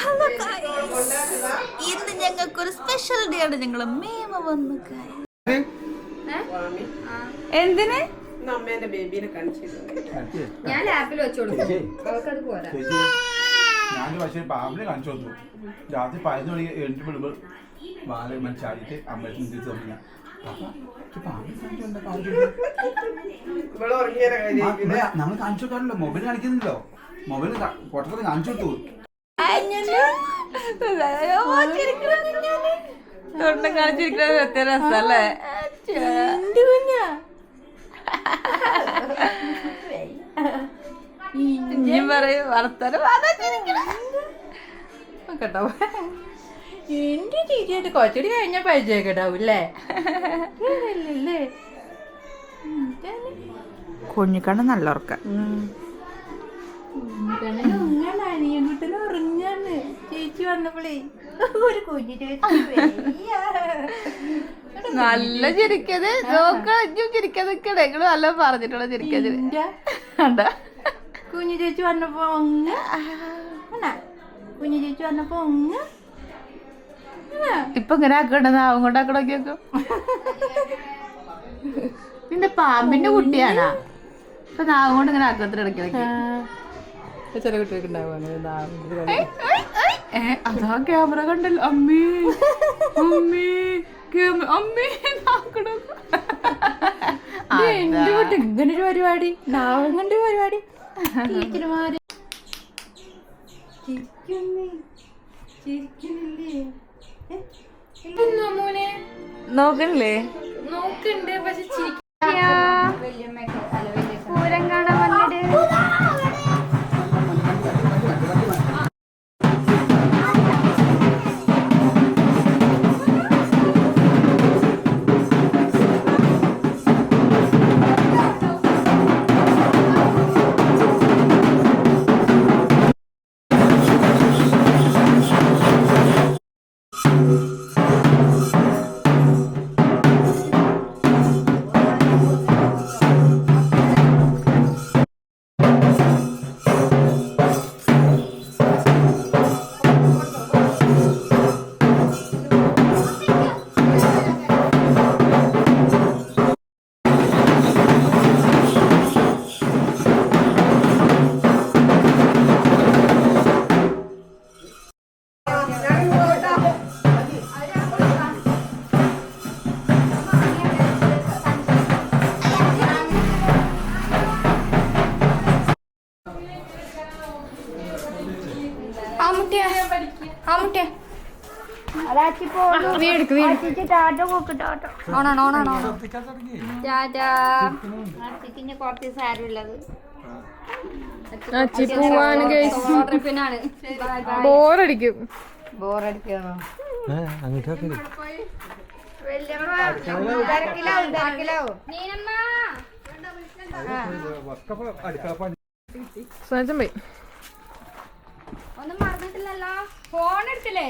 Hello ഇന്ന് ഞങ്ങൾക്കൊരു special day ആണ്. ഞങ്ങൾ മേമ വന്നു guys. എന്തിന്? അമ്മേന്റെ ബേബീനെ കാണിച്ചിരുന്നു. ഞാൻ ലാപ്പിൽ വെച്ചു കൊടുക്കും അവൾക്കത് പോരാ. ഞാൻ പക്ഷേ പാമ്പിനെ കാണിച്ചു തന്നു രാത്രി പതിനൊന്ന് മണി എഴുതി വിടുമ്പോൾ വാല മനസ്സാടിയിട്ട് അമ്പലത്തിൽ തിരിച്ചു ഉറങ്ങിയ നമ്മൾ കാണിച്ചു കൊടുക്കാറില്ലോ മൊബൈൽ കാണിക്കുന്നില്ലോ. മൊബൈൽ പൊട്ടത്തിൽ കാണിച്ചു കൊടുത്തു. തൊണ്ടും കാണിച്ചിരിക്കണ പ്രത്യേക രസല്ലേ? ഇനിയും പറയും വർത്തനം. കേട്ടോ. എന്റെ ചേച്ചിയായിട്ട് കുറച്ചുകൂടി കഴിഞ്ഞ പരിചയക്കെട്ടാവും അല്ലേ? കുഞ്ഞിക്കണ്ണ നല്ല ഉറക്കം. അനിയൻകുട്ടന് ഉറങ്ങാണ് ചേച്ചി വന്നപ്പോഴേ ഒരു കുഞ്ഞു ചേച്ചി നല്ല ചിരിക്കത്. നോക്ക ഇഞ്ഞും ചിരിക്കാൻ നിക്കണേ. നിങ്ങൾ നല്ല പറഞ്ഞിട്ടുള്ള ചിരിക്കാൻ കുഞ്ഞു ചേച്ചി വന്നപ്പോ അണ്ണാ, കുഞ്ഞു ചേച്ചി വന്നപ്പോ ഒന്ന്. ഇപ്പൊ ഇങ്ങനെ ആക്കണ്ടെന്ന് ആവും കൊണ്ട് ആക്കണോക്കി നോക്കും നിന്റെ പാമ്പിന്റെ കുട്ടിയാണാ. ഇപ്പൊ നാവും കൊണ്ട് ഇങ്ങനെ ആക്കത്തിൽ ഇടയ്ക്കിടയ്ക്ക്. ചില കുട്ടികൾക്ക് ഉണ്ടാവും അങ്ങനെ അതാ ക്യാമറ കണ്ടല്ലോ. അമ്മി അമ്മി ക്യാമറ അമ്മേ നാക്കടോ എന്റെ കുട്ടി ഇങ്ങനെ ഒരു പരിപാടി. നാവം കണ്ട പരിപാടി. ടീച്ചർമാര് നോക്കണില്ലേ? നോക്കണ്ട് പക്ഷെ പൂരം കുറച്ച് സാരമുള്ളത് ബോറടിക്കും. ബോറടിക്കണോ? സ്വന്തം പോയി. മറന്നിട്ടില്ലല്ലോ ഫോൺ എടുത്തില്ലേ?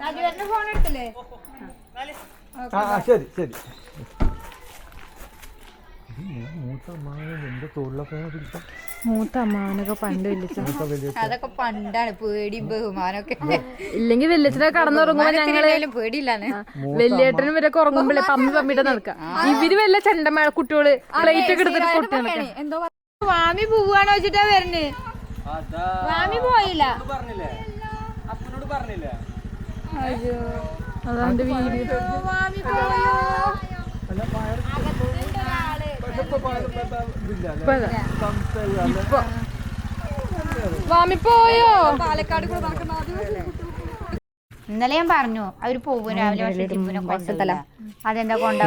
രാജുവേട്ടന്റെ ഫോൺ എടുത്തില്ലേ? ശരി ശരി. മൂത്ത അമ്മാവനൊക്കെ പണ്ട് അതൊക്കെ പണ്ടാണ് പേടിയും ബഹുമാനൊക്കെ. ഇല്ലെങ്കിൽ വെല്ലച്ചനെ കടന്നുറങ്ങുമ്പോ ഞങ്ങൾ പേടിയില്ലാന്ന് വെല്ലിയേട്ടനും ഇവരൊക്കെ ഉറങ്ങുമ്പോഴേ പമ്മി പമ്മിട്ട് നടക്കാം. ഇവർ വല്ല ചെണ്ടമേള കുട്ടികൾ പ്ലേറ്റ് ഒക്കെ എടുത്തിട്ട് എന്തോ വാമി പോവാണോ വെച്ചിട്ടാ വരുന്നേ വാമി പോയില്ല. അതാണ്ട് വീഡിയോ. വാമി പോയോ? വാമി പോയോ? പാലക്കാട് കൂടെ നടക്കുന്ന ഇന്നലെ ഞാൻ പറഞ്ഞു അവർ പോകും രാവിലെ പക്ഷെ ജിമ്മിനെ കൊണ്ടല്ല. അതെന്താ കൊണ്ടാ?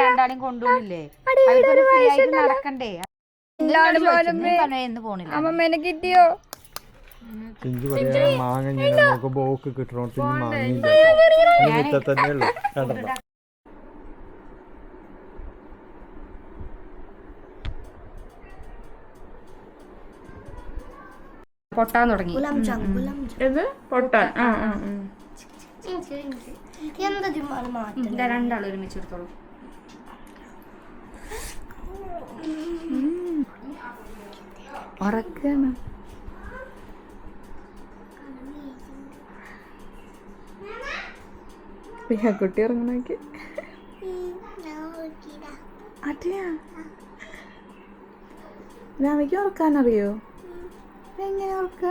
രണ്ടാളെയും കൊണ്ടുപോയില്ലേ അവർക്കൊരു ഫ്രീ ആയിട്ട് നടക്കണ്ടേ? അമ്മമ്മേനെ കിട്ടിയോ? ചിഞ്ചു പറയാ മാങ്ങ ഇങ്ങനെ നമുക്ക് ബോക്ക് കിട്ടണോടത്ത് ഇനി മാങ്ങില്ല മുറ്റ തന്നെയുള്ളു കണ്ടോ പൊട്ടാൻ തുടങ്ങി. ഇത് പൊട്ടാൻ. ആ ആ ആ. ഇതാ രണ്ടാളും ഒരുമിച്ച് എടുത്തോളൂ. ഉറക്കാണ്. കുട്ടി ഇറങ്ങണോക്കി അതെയാ? രാമയ്ക്ക് ഉറക്കാനറിയോ എങ്ങനെ ഉറക്ക?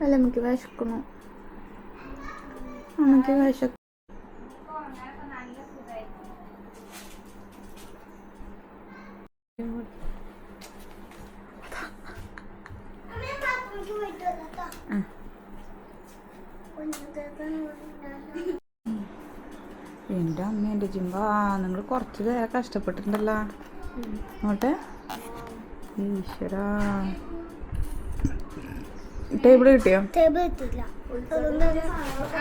അല്ല നമുക്ക് വിശക്കണു അമ്മയ്ക്ക് വിശക്ക Thank. എന്റെ അമ്മ എന്റെ ജിമ്പ നിങ്ങൾ കുറച്ച് നേരെ കഷ്ടപ്പെട്ടിട്ടുണ്ടല്ലോ. നോട്ടെ ഈശ്വരാ. ടേബിൾ കിട്ടിയോ?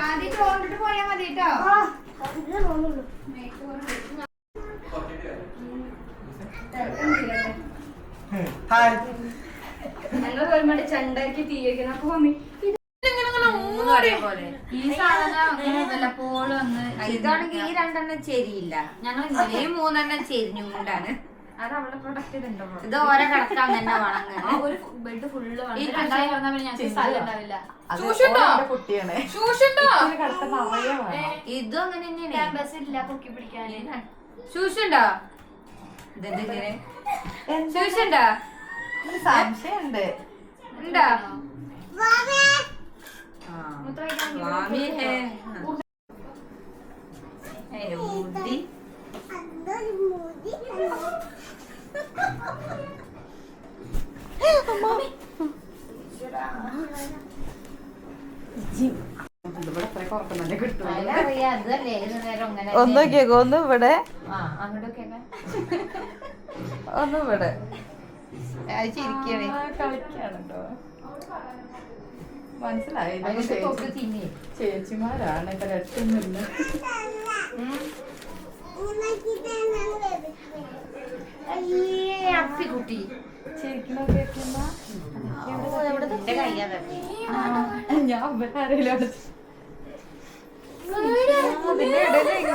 ആദ്യം ചോറിട്ട് പോയാ മതി കേട്ടോ ഞങ്ങൾ വരുമ്പോ ചണ്ടാക്കി തീയക്കണം അപ്പൊ മമ്മി ഈ സാധനം വല്ലപ്പോഴും ഒന്ന് ഇതാണെങ്കിൽ ഈ രണ്ടെണ്ണം ചെരിയില്ല. ഞങ്ങൾ ഈ മൂന്നെണ്ണം ചെരിഞ്ഞുകൊണ്ടാണ് അത് അവളുടെ പ്രൊഡക്റ്റ് ഇത് ഓരോ കിടക്കാൻ തന്നെ ഒരു ബെഡ് ഫുള്ള് ഇതും അങ്ങനെ തന്നെയാണ്. ശൂഷുണ്ടോ ഇതെന്തിങ്ങനെ ശൂഷുണ്ടോ സംശയമുണ്ട്. ഉണ്ടോ? മനസ്സിലായി ഒന്ന് കേക്കോ ഒന്ന് ഇവിടെ. ഒന്ന് ഇവിടെ. അയ്യേ അപ്പിക്കുട്ടി തട്ടി ഞാൻ ആരെങ്കിലും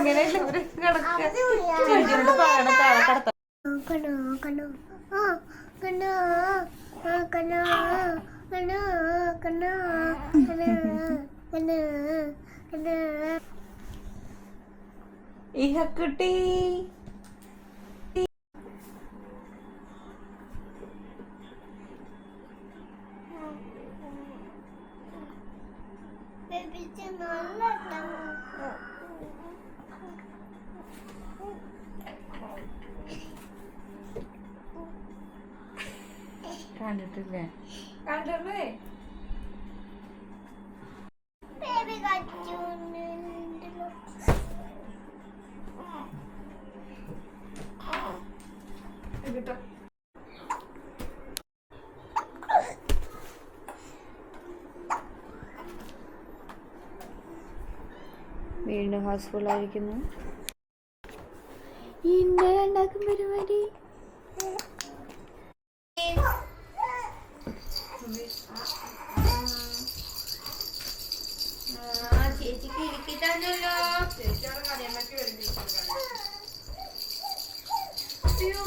ഇങ്ങനെ കിടക്കുക ചേച്ചിയോട് ഇഹക്കുട്ടി കണ്ടിട്ടില്ലേ വീണ്ടും ഹൗസ്ഫുൾ ആയിരിക്കുന്നു. ഇന്ന് ഉണ്ടാക്കും പരിപാടി. ഇരിക്കിട്ടല്ലോ ചേച്ചിയാണ് കറിയമ്മയ്ക്ക് അയ്യോ.